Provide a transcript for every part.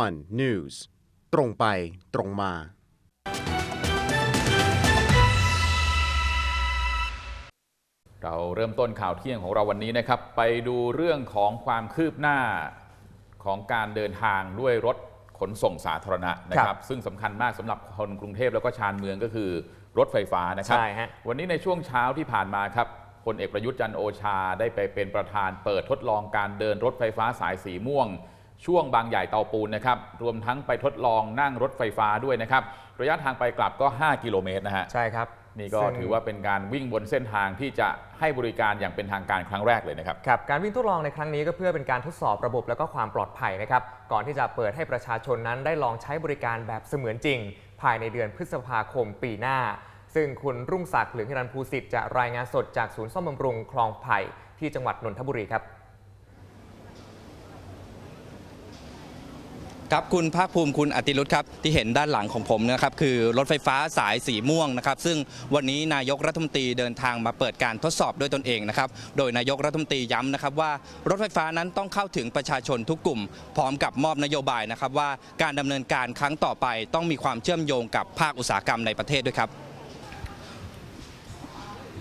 one news ตรงไปตรงมา เราเริ่มต้นข่าวเที่ยงของเราวันนี้นะครับ ไปดูเรื่องของความคืบหน้าของการเดินทางด้วยรถขนส่งสาธารณะนะคครัรับบซึ่งสำคัญมากสำหรับคนกรุงเทพแล้วก็ชานเมืองก็คือรถไฟฟ้านะครับ ใช่ฮะ วันนี้ในช่วงเช้าที่ผ่านมาครับพลเอกประยุทธ์จันทร์โอชาได้ไปเป็นประธานเปิดทดลองการเดินรถไฟฟ้าสายสีม่วง ช่วงบางใหญ่เตาปูนนะครับ รวมทั้งไปทดลองนั่งรถไฟฟ้าด้วยนะครับ ระยะทางไปกลับก็ 5 กิโลเมตรนะฮะ ใช่ครับ นี่ก็ซึ่ง ถือว่าเป็นการวิ่งบนเส้นทางที่จะให้บริการอย่างเป็นทางการครั้งแรกเลยนะครับ ครับการวิ่งทดลองในครั้งนี้ก็เพื่อเป็นการทดสอบระบบและก็ความปลอดภัยนะครับ ก่อนที่จะเปิดให้ประชาชนนั้นได้ลองใช้บริการแบบเสมือนจริง ภายในเดือนพฤษภาคมปีหน้า ซึ่งคุณรุ่งศักดิ์เหลืองฮิรันภูสิทธิ์จะรายงานสดจากศูนย์ซ่อมบำรุงคลองไผ่ที่จังหวัดนนทบุรีครับ ครับคุณภาคภูมิคุณอติรุธครับที่เห็นด้านหลังของผมนะครับคือรถไฟฟ้าสายสีม่วงนะครับซึ่งวันนี้นายกรัฐมนตรีเดินทางมาเปิดการทดสอบด้วยตนเองนะครับโดยนายกรัฐมนตรีย้ำนะครับว่ารถไฟฟ้านั้นต้องเข้าถึงประชาชนทุกกลุ่ม พร้อมกับมอบนโยบายนะครับว่าการดำเนินการครั้งต่อไปต้องมีความเชื่อมโยงกับภาคอุตสาหกรรมในประเทศด้วยครับ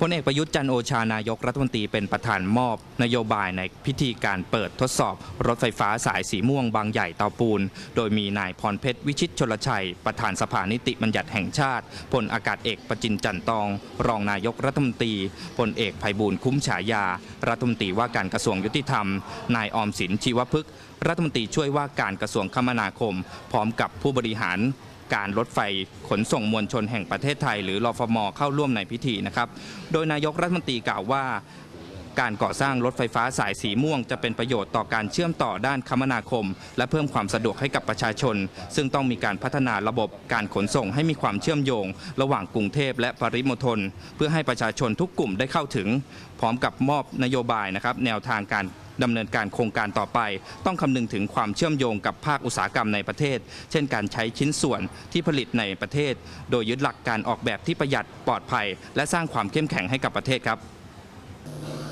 พลเอกประยุทธ์จันโอชานายกรัฐมนตรีเป็นประธานมอบนโยบายในพิธีการเปิดทดสอบ รถไฟฟ้าสายสีม่วงบางใหญ่เตาปูน โดยมีนายพรเพชรวิชิตชลชัย ประธานสภานิติบัญญัติแห่งชาติพลอากาศเอกประจินจันตอง รองนายกรัฐมนตรีพลเอกไพบูลคุ้มฉายา รัฐมนตรีว่าการกระทรวงยุติธรรม นายออมสินชีวพฤกษ์รัฐมนตรีช่วยว่าการกระทรวงคมนาคม พร้อมกับผู้บริหาร การรถไฟขนส่งมวลชนแห่งประเทศไทย หรือรอฟมเข้าร่วมในพิธีนะครับ โดยนายกรัฐมนตรีกล่าวว่าการก่อสร้างรถไฟฟ้าสายสีม่วงจะเป็นประโยชน์ต่อการเชื่อมต่อด้านคมนาคม และเพิ่มความสะดวกให้กับประชาชน ซึ่งต้องมีการพัฒนาระบบการขนส่งให้มีความเชื่อมโยง ระหว่างกรุงเทพและปริมณฑลเพื่อให้ประชาชนทุกกลุ่มได้เข้าถึง พร้อมกับมอบนโยบายนะครับแนวทางการ ดำเนินการโครงการต่อไป ต้องคำนึงถึงความเชื่อมโยงกับภาคอุตสาหกรรมในประเทศ เช่นการใช้ชิ้นส่วนที่ผลิตในประเทศ โดยยึดหลักการออกแบบที่ประหยัดปลอดภัย และสร้างความเข้มแข็งให้กับประเทศครับ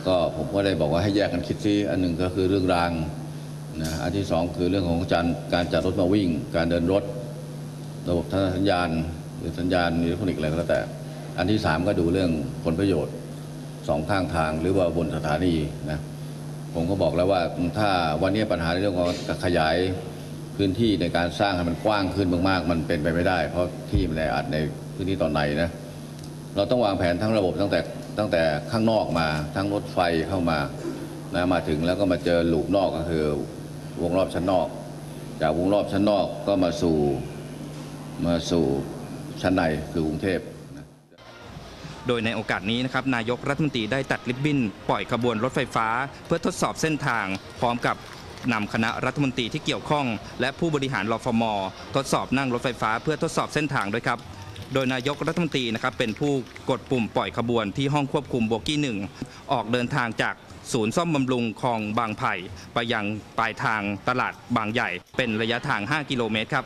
ก็ผมก็ได้บอกว่าให้แยกกันคิดซิอันหนึ่งก็คือเรื่องรางนะอันที่สองคือเรื่องของการการจัดรถมาวิ่ง การเดินรถ ระบบทางสัญญาณหรือสัญญาณอิเล็กทรอนิกส์อะไรก็แล้วแต่ อันที่สามก็ดูเรื่องผลประโยชน์สองข้างทางหรือว่าบนสถานีนะ ผมก็บอกแล้วว่าถ้าวันนี้ปัญหาในเรื่องของการขยายพื้นที่ในการสร้างให้มันกว้างขึ้นมากๆ มันเป็นไปไม่ได้ เพราะที่มันแออัดในพื้นที่ตอนในนะเราต้องวางแผนทั้งระบบตั้งแต่ตั้งแต่ข้างนอกมาทั้งรถไฟเข้ามานะมาถึงแล้วก็มาเจอหลูปนอกก็คือวงรอบชั้นนอก จากวงรอบชั้นนอกก็มาสู่มาสู่ชั้นในคือกรุงเทพ โดยในโอกาสนี้นะครับนายกรัฐมนตรีได้ตัดริบบิ้น ปล่อยขบวนรถไฟฟ้า เพื่อทดสอบเส้นทาง พร้อมกับนำคณะรัฐมนตรีที่เกี่ยวข้อง และผู้บริหารรฟมทดสอบนั่งรถไฟฟ้าเพื่อทดสอบเส้นทางด้วยครับโดยนายกรัฐมนตรีนะครับเป็นผู้กดปุ่มปล่อยขบวนที่ห้องควบคุมโบกี้หนึ่งออกเดินทางจากศูนย์ซ่อมบำรุงคลองบางไผ่ ไปยังปลายทางตลาดบางใหญ่ เป็นระยะทาง 5 กิโลเมตรครับ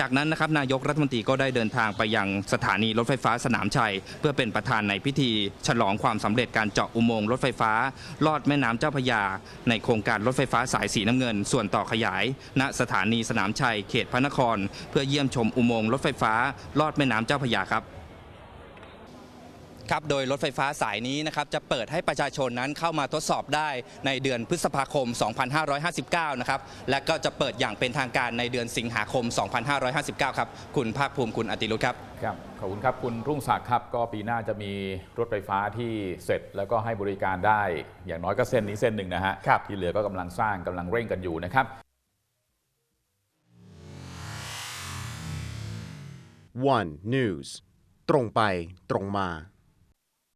จากนั้นนะครับนายกรัฐมนตรีก็ได้เดินทางไปยังสถานีรถไฟฟ้าสนามชัย เพื่อเป็นประธานในพิธี ฉลองความสำเร็จการเจาะอุโมงค์รถไฟฟ้า ลอดแม่น้ำเจ้าพระยา ในโครงการรถไฟฟ้าสายสีน้ำเงิน ส่วนต่อขยาย ณสถานีสนามชัยเขตพระนคร เพื่อเยี่ยมชมอุโมงค์รถไฟฟ้า ลอดแม่น้ำเจ้าพระยาครับ ครับโดยรถไฟฟ้าสายนี้นะครับจะเปิดให้ประชาชนนั้นเข้ามาทดสอบได้ในเดือนพฤษภาคม 2559 นะครับและก็จะเปิดอย่างเป็นทางการในเดือนสิงหาคม 2559 ครับ คุณภาคภูมิคุณอติรุธครับครับขอบคุณครับคุณรุ่งศักดิ์ครับ ก็ปีหน้าจะมีรถไฟฟ้าที่เสร็จแล้วก็ให้บริการได้ อย่างน้อยก็เส้นนี้เส้นหนึ่งนะฮะครับที่เหลือก็กำลังสร้างกำลังเร่งกันอยู่นะครับ one news ตรงไปตรงมา